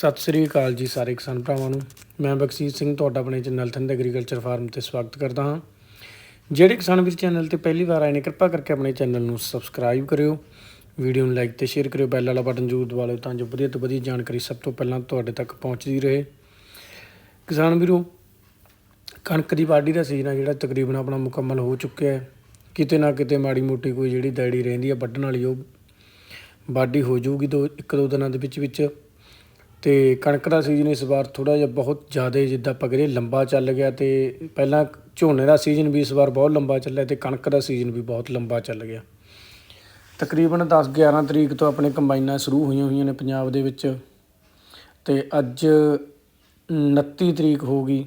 ਸਤਿ ਸ੍ਰੀ ਅਕਾਲ ਜੀ ਸਾਰੇ ਕਿਸਾਨ ਭਰਾਵਾਂ ਨੂੰ। ਮੈਂ ਬਖਸ਼ੀਸ਼ ਸਿੰਘ, ਤੁਹਾਡਾ ਆਪਣੇ ਚੈਨਲ ਥੰਦ ਐਗਰੀਕਲਚਰ ਫਾਰਮ ਤੇ ਸਵਾਗਤ ਕਰਦਾ ਹਾਂ। ਜਿਹੜੇ ਕਿਸਾਨ ਵੀਰ ਚੈਨਲ ਤੇ ਪਹਿਲੀ ਵਾਰ ਆਏ ਨੇ, ਕਿਰਪਾ ਕਰਕੇ ਆਪਣੇ ਚੈਨਲ ਨੂੰ ਸਬਸਕ੍ਰਾਈਬ ਕਰਿਓ, ਵੀਡੀਓ ਨੂੰ ਲਾਈਕ ਤੇ ਸ਼ੇਅਰ ਕਰਿਓ ਬੈਲ ਵਾਲਾ ਬਟਨ ਜ਼ਰੂਰ ਦਬਾ ਲਿਓ ਤਾਂ ਜੋ ਵਧੀਆ ਤੋਂ ਵਧੀਆ ਜਾਣਕਾਰੀ ਸਭ ਤੋਂ ਪਹਿਲਾਂ ਤੁਹਾਡੇ ਤੱਕ ਪਹੁੰਚਦੀ ਰਹੇ। ਕਿਸਾਨ ਵੀਰੋ, ਕਣਕ ਦੀ ਵਾਢੀ ਦਾ ਸੀਜ਼ਨ ਆ ਜਿਹੜਾ ਤਕਰੀਬਨ ਆਪਣਾ ਮੁਕੰਮਲ ਹੋ ਚੁੱਕਿਆ ਹੈ। ਕਿਤੇ ਨਾ ਕਿਤੇ ਮਾੜੀ ਮੋਟੀ ਕੋਈ ਜਿਹੜੀ ਦੈੜੀ ਰਹਿੰਦੀ ਆ ਵੱਢਣ ਵਾਲੀ, ਉਹ ਵਾਢੀ ਹੋ ਜਾਊਗੀ ਦੋ, ਇੱਕ ਦੋ ਦਿਨਾਂ ਦੇ ਵਿੱਚ ਵਿੱਚ ਅਤੇ ਕਣਕ ਦਾ ਸੀਜ਼ਨ ਇਸ ਵਾਰ ਥੋੜ੍ਹਾ ਜਿਹਾ ਬਹੁਤ ਜ਼ਿਆਦਾ ਜਿੱਦਾਂ ਆਪਾਂ ਕਹੀਏ ਲੰਬਾ ਚੱਲ ਗਿਆ ਅਤੇ ਪਹਿਲਾਂ ਝੋਨੇ ਦਾ ਸੀਜ਼ਨ ਵੀ ਇਸ ਵਾਰ ਬਹੁਤ ਲੰਬਾ ਚੱਲਿਆ ਅਤੇ ਕਣਕ ਦਾ ਸੀਜ਼ਨ ਵੀ ਬਹੁਤ ਲੰਬਾ ਚੱਲ ਗਿਆ। ਤਕਰੀਬਨ 10 11 ਤਰੀਕ ਤੋਂ ਆਪਣੇ ਕੰਬਾਈਨਾਂ ਸ਼ੁਰੂ ਹੋਈਆਂ ਹੋਈਆਂ ਨੇ ਪੰਜਾਬ ਦੇ ਵਿੱਚ ਅਤੇ ਅੱਜ 29 ਤਰੀਕ ਹੋ ਗਈ।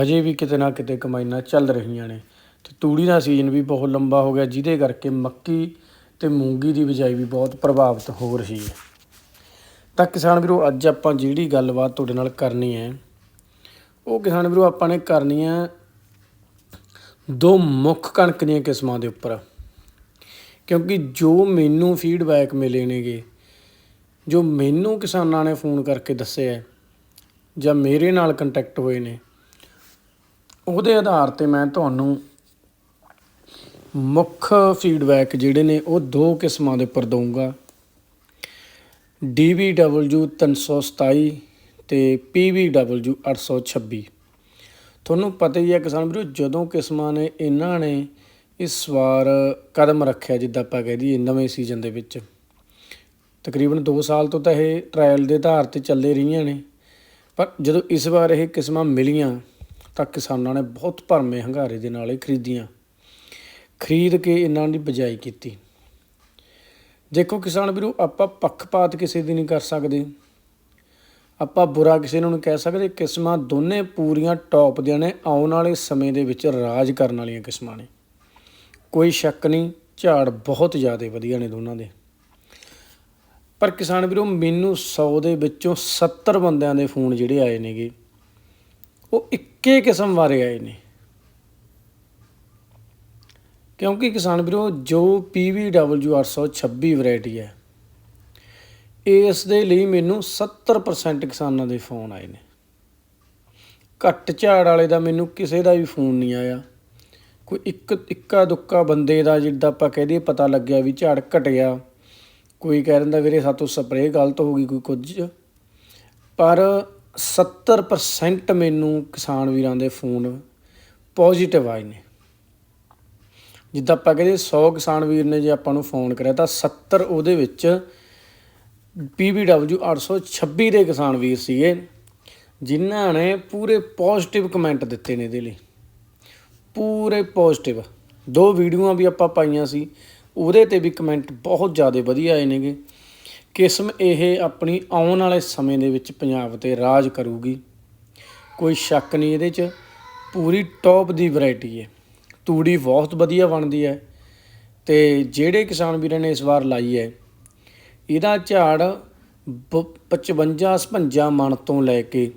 ਹਜੇ ਵੀ ਕਿਤੇ ਨਾ ਕਿਤੇ ਕੰਬਾਈਨਾਂ ਚੱਲ ਰਹੀਆਂ ਨੇ ਤੇ ਤੂੜੀ ਦਾ ਸੀਜ਼ਨ ਵੀ ਬਹੁਤ ਲੰਬਾ ਹੋ ਗਿਆ ਜਿਹਦੇ ਕਰਕੇ ਮੱਕੀ ਤੇ ਮੂੰਗੀ ਦੀ ਬਿਜਾਈ ਵੀ ਬਹੁਤ ਪ੍ਰਭਾਵਿਤ ਹੋ ਰਹੀ ਹੈ। ਤਾਂ ਕਿਸਾਨ ਵੀਰੋ, ਅੱਜ ਆਪਾਂ ਜਿਹੜੀ ਗੱਲਬਾਤ ਤੁਹਾਡੇ ਨਾਲ ਕਰਨੀ ਹੈ, ਉਹ ਕਿਸਾਨ ਵੀਰੋ, ਆਪਾਂ ਨੇ ਕਰਨੀ ਹੈ ਦੋ ਮੁੱਖ ਕਣਕ ਦੀਆਂ ਕਿਸਮਾਂ ਦੇ ਉੱਪਰ। ਕਿਉਂਕਿ ਜੋ ਮੈਨੂੰ ਫੀਡਬੈਕ ਮਿਲੇ ਨੇਗੇ, ਜੋ ਮੈਨੂੰ ਕਿਸਾਨਾਂ ਨੇ ਫੋਨ ਕਰਕੇ ਦੱਸਿਆ ਜਾਂ ਮੇਰੇ ਨਾਲ ਕੰਟੈਕਟ ਹੋਏ ਨੇ, ਉਹਦੇ ਆਧਾਰ ਤੇ ਮੈਂ ਤੁਹਾਨੂੰ ਮੁੱਖ ਫੀਡਬੈਕ ਜਿਹੜੇ ਨੇ, ਉਹ ਦੋ ਕਿਸਮਾਂ ਦੇ ਉੱਪਰ ਦਊਂਗਾ। DVW 327 ਤੇ PVW 826 ਤੁਹਾਨੂੰ ਪਤਾ ਹੀ ਹੈ ਕਿਸਾਨ ਵੀਰੋ, ਜਦੋਂ ਕਿਸਮਾਂ ਨੇ, ਇਹਨਾਂ ਨੇ ਇਸ ਵਾਰ ਕਦਮ ਰੱਖਿਆ, ਜਿੱਦਾਂ ਆਪਾਂ ਕਹਿ ਦਈਏ ਨਵੇਂ ਸੀਜ਼ਨ ਦੇ ਵਿੱਚ। ਤਕਰੀਬਨ 2 ਸਾਲ ਤੋਂ ਤਾਂ ਇਹ ਟ੍ਰਾਇਲ ਦੇ ਆਧਾਰ ਤੇ ਚੱਲੇ ਰਹੀਆਂ ਨੇ। ਪਰ ਜਦੋਂ ਇਸ ਵਾਰ ਇਹ ਕਿਸਮਾਂ ਮਿਲੀਆਂ, ਤਾਂ ਕਿਸਾਨਾਂ ਨੇ ਬਹੁਤ ਭਰਮੇ ਹੰਗਾਰੇ ਦੇ ਨਾਲ ਇਹ ਖਰੀਦੀਆਂ। ਖਰੀਦ ਕੇ ਇਹਨਾਂ ਦੀ ਬਜਾਈ ਕੀਤੀ। ਦੇਖੋ ਕਿਸਾਨ ਵੀਰੋ, ਆਪਾਂ ਪੱਖਪਾਤ ਕਿਸੇ ਦੀ ਨਹੀਂ ਕਰ ਸਕਦੇ। ਆਪਾਂ ਬੁਰਾ ਕਿਸੇ ਨੂੰ ਨਹੀਂ ਕਹਿ ਸਕਦੇ। ਕਿਸਮਾਂ ਦੋਨੇ ਪੂਰੀਆਂ ਟੌਪ ਦੀਆਂ ਨੇ, ਆਉਣ ਵਾਲੇ ਸਮੇਂ ਦੇ ਵਿੱਚ ਰਾਜ ਕਰਨ ਵਾਲੀਆਂ ਕਿਸਮਾਂ ਨੇ। ਕੋਈ ਸ਼ੱਕ ਨਹੀਂ, ਝਾੜ ਬਹੁਤ ਜ਼ਿਆਦਾ ਵਧੀਆ ਨੇ ਦੋਨਾਂ ਦੇ। ਪਰ ਕਿਸਾਨ ਵੀਰੋ, ਮੈਨੂੰ 100 ਦੇ ਵਿੱਚੋਂ 70 ਬੰਦਿਆਂ ਦੇ ਫੋਨ ਜਿਹੜੇ ਆਏ ਨੇਗੇ, ਉਹ ਇੱਕੇ ਕਿਸਮ ਬਾਰੇ ਆਏ ਨੇ। ਕਿਉਂਕਿ ਕਿਸਾਨ ਵੀਰੋ, ਜੋ PVW 826 ਵੈਰਾਈਟੀ ਹੈ ਇਸ ਦੇ ਲਈ ਮੈਨੂੰ 70% ਕਿਸਾਨਾਂ ਦੇ ਫੋਨ ਆਏ ਨੇ। ਘੱਟ ਝਾੜ ਵਾਲੇ ਦਾ ਮੈਨੂੰ ਕਿਸੇ ਦਾ ਵੀ ਫੋਨ ਨਹੀਂ ਆਇਆ। ਕੋਈ ਇੱਕ ਇੱਕਾ ਦੁੱਕਾ ਬੰਦੇ ਦਾ ਜਿੱਦਾਂ ਆਪਾਂ ਕਹਿ ਦਈਏ ਪਤਾ ਲੱਗਿਆ ਵੀ ਝਾੜ ਘਟ ਗਿਆ ਕੋਈ ਕਹਿ ਦਿੰਦਾ ਵੀਰੇ, ਸਾਤੋਂ ਸਪਰੇਅ ਗਲਤ ਹੋ ਗਈ ਕੋਈ ਕੁਝ। ਪਰ 70% ਮੈਨੂੰ ਕਿਸਾਨ ਵੀਰਾਂ ਦੇ ਫੋਨ ਪੋਜ਼ਿਟਿਵ ਆਏ ਨੇ। ਜਿੱਦਾਂ ਆਪਾਂ ਕਹਿੰਦੇ 100 ਕਿਸਾਨ ਵੀਰ ਨੇ ਜੇ ਆਪਾਂ ਨੂੰ ਫੋਨ ਕਰਿਆ ਤਾਂ 70 ਉਹਦੇ ਵਿੱਚ PBW 826 ਦੇ ਕਿਸਾਨ ਵੀਰ ਸੀਗੇ, ਜਿਨ੍ਹਾਂ ਨੇ ਪੂਰੇ ਪੋਜ਼ਿਟਿਵ ਕਮੈਂਟ ਦਿੱਤੇ ਨੇ ਇਹਦੇ ਲਈ। ਪੂਰੇ ਪੋਜ਼ਿਟਿਵ ਦੋ ਵੀਡੀਓਆਂ ਵੀ ਆਪਾਂ ਪਾਈਆਂ ਸੀ, ਉਹਦੇ ਤੇ ਵੀ ਕਮੈਂਟ ਬਹੁਤ ਜ਼ਿਆਦਾ ਵਧੀਆ ਆਏ ਨੇਗੇ। ਕਿਸਮ ਇਹ ਆਪਣੀ ਆਉਣ ਵਾਲੇ ਸਮੇਂ ਦੇ ਵਿੱਚ ਪੰਜਾਬ ਤੇ ਰਾਜ ਕਰੂਗੀ। ਕੋਈ ਸ਼ੱਕ ਨਹੀਂ ਇਹਦੇ 'ਚ। ਪੂਰੀ ਟੌਪ ਦੀ ਵੈਰਾਈਟੀ ਹੈ। ਤੂੜੀ ਬਹੁਤ ਵਧੀਆ ਬਣਦੀ ਹੈ ਤੇ ਜਿਹੜੇ ਕਿਸਾਨ ਵੀਰਾਂ ਨੇ ਇਸ ਵਾਰ ਲਾਈ ਹੈ, ਇਹਦਾ ਝਾੜ 55 56 ਮਣ ਤੋਂ ਲੈ ਕੇ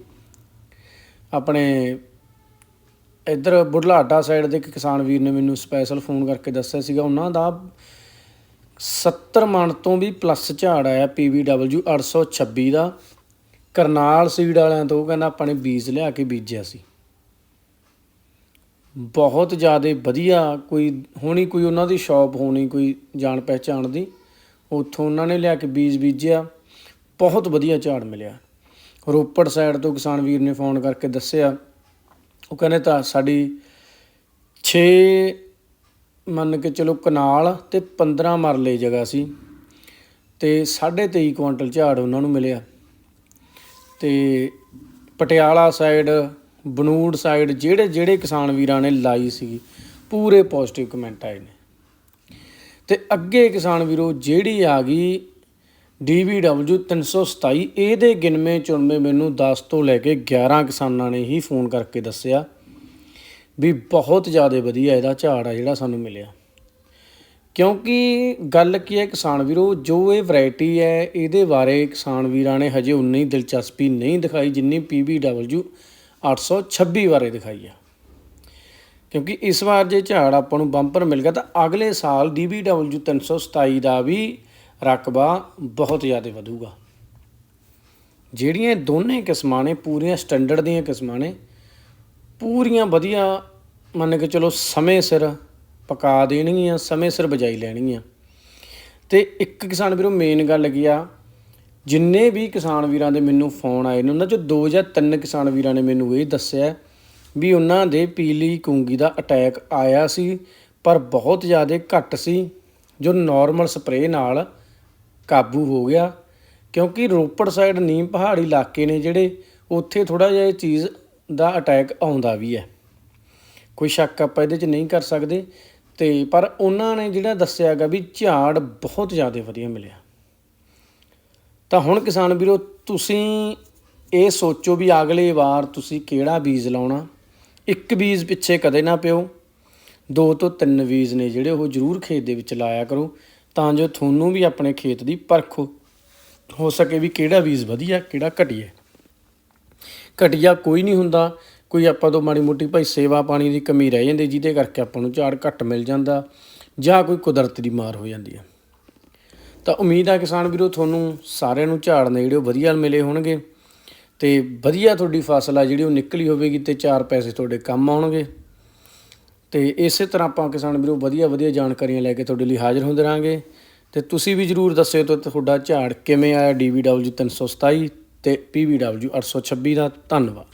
ਆਪਣੇ ਇੱਧਰ ਬੁਢਲਾਡਾ ਸਾਈਡ ਦੇ ਇੱਕ ਕਿਸਾਨ ਵੀਰ ਨੇ ਮੈਨੂੰ ਸਪੈਸ਼ਲ ਫੋਨ ਕਰਕੇ ਦੱਸਿਆ ਸੀਗਾ, ਉਹਨਾਂ ਦਾ 70 ਮਣ ਤੋਂ ਵੀ ਪਲੱਸ ਝਾੜ ਆਇਆ PVW 826 ਦਾ। ਕਰਨਾਲ ਸੀਡ ਵਾਲਿਆਂ ਤੋਂ ਕਹਿੰਦਾ ਆਪਾਂ ਨੇ ਬੀਜ ਲਿਆ ਕੇ ਬੀਜਿਆ ਸੀ। ਬਹੁਤ ਜ਼ਿਆਦਾ ਵਧੀਆ ਕੋਈ, ਹੋਣੀ ਕੋਈ ਉਹਨਾਂ ਦੀ ਸ਼ਾਪ ਹੋਣੀ ਕੋਈ ਜਾਣ ਪਹਿਚਾਣ ਦੀ, ਉੱਥੋਂ ਉਹਨਾਂ ਨੇ ਲਿਆ ਕੇ ਬੀਜ ਬੀਜਿਆ, ਬਹੁਤ ਵਧੀਆ ਝਾੜ ਮਿਲਿਆ। ਰੋਪੜ ਸਾਈਡ ਤੋਂ ਕਿਸਾਨ ਵੀਰ ਨੇ ਫੋਨ ਕਰਕੇ ਦੱਸਿਆ, ਉਹ ਕਹਿੰਦੇ ਤਾਂ ਸਾਡੀ 6 ਮੰਨ ਕੇ ਚਲੋ ਕਨਾਲ ਤੇ 15 ਮਰਲੇ ਜਗ੍ਹਾ ਸੀ, ਤੇ 23.5 ਕੁਇੰਟਲ ਝਾੜ ਉਹਨਾਂ ਨੂੰ ਮਿਲਿਆ। ਤੇ ਪਟਿਆਲਾ ਸਾਈਡ ਬਨੂੜ ਸਾਈਡ ਜਿਹੜੇ ਜਿਹੜੇ ਕਿਸਾਨ ਵੀਰਾਂ ਨੇ ਲਾਈ ਸੀ ਪੂਰੇ ਪੋਜ਼ਿਟਿਵ ਕਮੈਂਟ ਆਏ ਨੇ। ਤੇ ਅੱਗੇ ਕਿਸਾਨ ਵੀਰੋ ਜਿਹੜੀ ਆ ਗਈ DVW 327 ਇਹਦੇ ਗਿਣਵੇਂ ਚੁਣਵੇਂ ਮੈਨੂੰ 10 ਤੋਂ ਲੈ ਕੇ 11 ਕਿਸਾਨਾਂ ਨੇ ਹੀ ਫੋਨ ਕਰਕੇ ਦੱਸਿਆ ਵੀ ਬਹੁਤ ਜ਼ਿਆਦਾ ਵਧੀਆ ਇਹਦਾ ਝਾੜ ਆ ਜਿਹੜਾ ਸਾਨੂੰ ਮਿਲਿਆ। ਕਿਉਂਕਿ ਗੱਲ ਕੀ ਹੈ ਕਿਸਾਨ ਵੀਰੋ, ਜੋ ਇਹ ਵੈਰਾਈਟੀ ਹੈ, ਇਹਦੇ ਬਾਰੇ ਕਿਸਾਨ ਵੀਰਾਂ ਨੇ ਹਜੇ ਉਨੀ ਦਿਲਚਸਪੀ ਨਹੀਂ ਦਿਖਾਈ, ਜਿੰਨੀ PVW 826 ਬਾਰੇ ਦਿਖਾਈ ਆ। ਕਿਉਂਕਿ ਇਸ ਵਾਰ ਜੇ ਝਾੜ ਆਪਾਂ ਨੂੰ ਬੰਪਰ ਮਿਲ ਗਿਆ ਤਾਂ ਅਗਲੇ ਸਾਲ DBW 327 ਦਾ ਵੀ ਰਕਬਾ ਬਹੁਤ ਜ਼ਿਆਦਾ ਵਧੂਗਾ। ਜਿਹੜੀਆਂ ਦੋਨੇ ਕਿਸਮਾਂ ਨੇ, ਪੂਰੀਆਂ ਸਟੈਂਡਰਡ ਦੀਆਂ ਕਿਸਮਾਂ ਨੇ, ਪੂਰੀਆਂ ਵਧੀਆ, ਮੰਨ ਕੇ ਚਲੋ ਸਮੇਂ ਸਿਰ ਪਕਾ ਦੇਣਗੀਆਂ, ਸਮੇਂ ਸਿਰ ਬਜਾਈ ਲੈਣਗੀਆਂ। ਤੇ ਇੱਕ ਕਿਸਾਨ ਵੀਰੋ ਮੇਨ ਗੱਲ ਕੀ ਆ ਜਿੰਨੇ ਵੀ ਕਿਸਾਨ ਵੀਰਾਂ ਦੇ ਮੈਨੂੰ ਫੋਨ ਆਏ ਨੇ, ਉਹਨਾਂ ਚੋਂ ਦੋ ਜਾਂ ਤਿੰਨ ਕਿਸਾਨ ਵੀਰਾਂ ਨੇ ਮੈਨੂੰ ਇਹ ਦੱਸਿਆ ਵੀ ਉਹਨਾਂ ਦੇ ਪੀਲੀ ਕੁੰਗੀ ਦਾ ਅਟੈਕ ਆਇਆ ਸੀ, ਪਰ ਬਹੁਤ ਜ਼ਿਆਦਾ ਘੱਟ ਸੀ, ਜੋ ਨਾਰਮਲ ਸਪਰੇਅ ਨਾਲ ਕਾਬੂ ਹੋ ਗਿਆ। ਕਿਉਂਕਿ ਰੋਪੜ ਸਾਈਡ ਨੀਮ ਪਹਾੜੀ ਇਲਾਕੇ ਨੇ ਜਿਹੜੇ, ਉੱਥੇ ਥੋੜਾ ਜਿਹਾ ਇਹ ਚੀਜ਼ ਦਾ ਅਟੈਕ ਆਉਂਦਾ ਵੀ ਹੈ। ਕੋਈ ਸ਼ੱਕ ਆਪਾਂ ਇਹਦੇ 'ਚ ਨਹੀਂ ਕਰ ਸਕਦੇ। ਤੇ ਪਰ ਉਹਨਾਂ ਨੇ ਜਿਹੜਾ ਦੱਸਿਆਗਾ ਵੀ ਝਾੜ ਬਹੁਤ ਜ਼ਿਆਦਾ ਵਧੀਆ ਮਿਲਿਆ। ਤਾਂ ਹੁਣ ਕਿਸਾਨ ਵੀਰੋ, ਤੁਸੀਂ ਇਹ ਸੋਚੋ ਵੀ ਅਗਲੇ ਵਾਰ ਤੁਸੀਂ ਕਿਹੜਾ ਬੀਜ ਲਾਉਣਾ? ਇੱਕ ਬੀਜ ਪਿੱਛੇ ਕਦੇ ਨਾ ਪਿਓ। ਦੋ ਤੋਂ ਤਿੰਨ ਬੀਜ ਨੇ ਜਿਹੜੇ ਉਹ ਜ਼ਰੂਰ ਖੇਤ ਦੇ ਵਿੱਚ ਲਾਇਆ ਕਰੋ, ਤਾਂ ਜੋ ਤੁਹਾਨੂੰ ਵੀ ਆਪਣੇ ਖੇਤ ਦੀ ਪਰਖ ਹੋ- ਸਕੇ ਵੀ ਕਿਹੜਾ ਬੀਜ ਵਧੀਆ, ਕਿਹੜਾ ਘਟੀਆ। ਘਟੀਆ ਕੋਈ ਨਹੀਂ ਹੁੰਦਾ। ਕੋਈ ਆਪਾਂ ਤੋਂ ਮਾੜੀ ਮੋਟੀ ਭਾਈ ਸੇਵਾ ਪਾਣੀ ਦੀ ਕਮੀ ਰਹਿ ਜਾਂਦੀ, ਜਿਹਦੇ ਕਰਕੇ ਆਪਾਂ ਨੂੰ ਝਾੜ ਘੱਟ ਮਿਲ ਜਾਂਦਾ ਜਾਂ ਕੋਈ ਕੁਦਰਤ ਦੀ ਮਾਰ ਹੋ ਜਾਂਦੀ ਹੈ ਤਾਂ ਉਮੀਦ ਆ ਕਿਸਾਨ ਵੀਰੋ, ਤੁਹਾਨੂੰ ਸਾਰਿਆਂ ਨੂੰ ਝਾੜ ਨੇ ਜਿਹੜੇ ਉਹ ਵਧੀਆ ਮਿਲੇ ਹੋਣਗੇ ਤੇ ਵਧੀਆ ਤੁਹਾਡੀ ਫਸਲ ਆ ਜਿਹੜੀ ਉਹ ਨਿਕਲੀ ਹੋਵੇਗੀ ਤੇ ਚਾਰ ਪੈਸੇ ਤੁਹਾਡੇ ਕੰਮ ਆਉਣਗੇ। ਤੇ ਇਸੇ ਤਰ੍ਹਾਂ ਆਪਾਂ ਕਿਸਾਨ ਵੀਰੋ ਵਧੀਆ ਵਧੀਆ ਜਾਣਕਾਰੀਆਂ ਲੈ ਕੇ ਤੁਹਾਡੇ ਲਈ ਹਾਜ਼ਰ ਹੁੰਦੇ ਰਾਂਗੇ ਤੇ ਤੁਸੀਂ ਵੀ ਜਰੂਰ ਦੱਸਿਓ ਤਾਂ ਤੁਹਾਡਾ ਝਾੜ ਕਿਵੇਂ ਆਇਆ? DVW 327 ਤੇ PVW 826 ਦਾ। ਧੰਨਵਾਦ।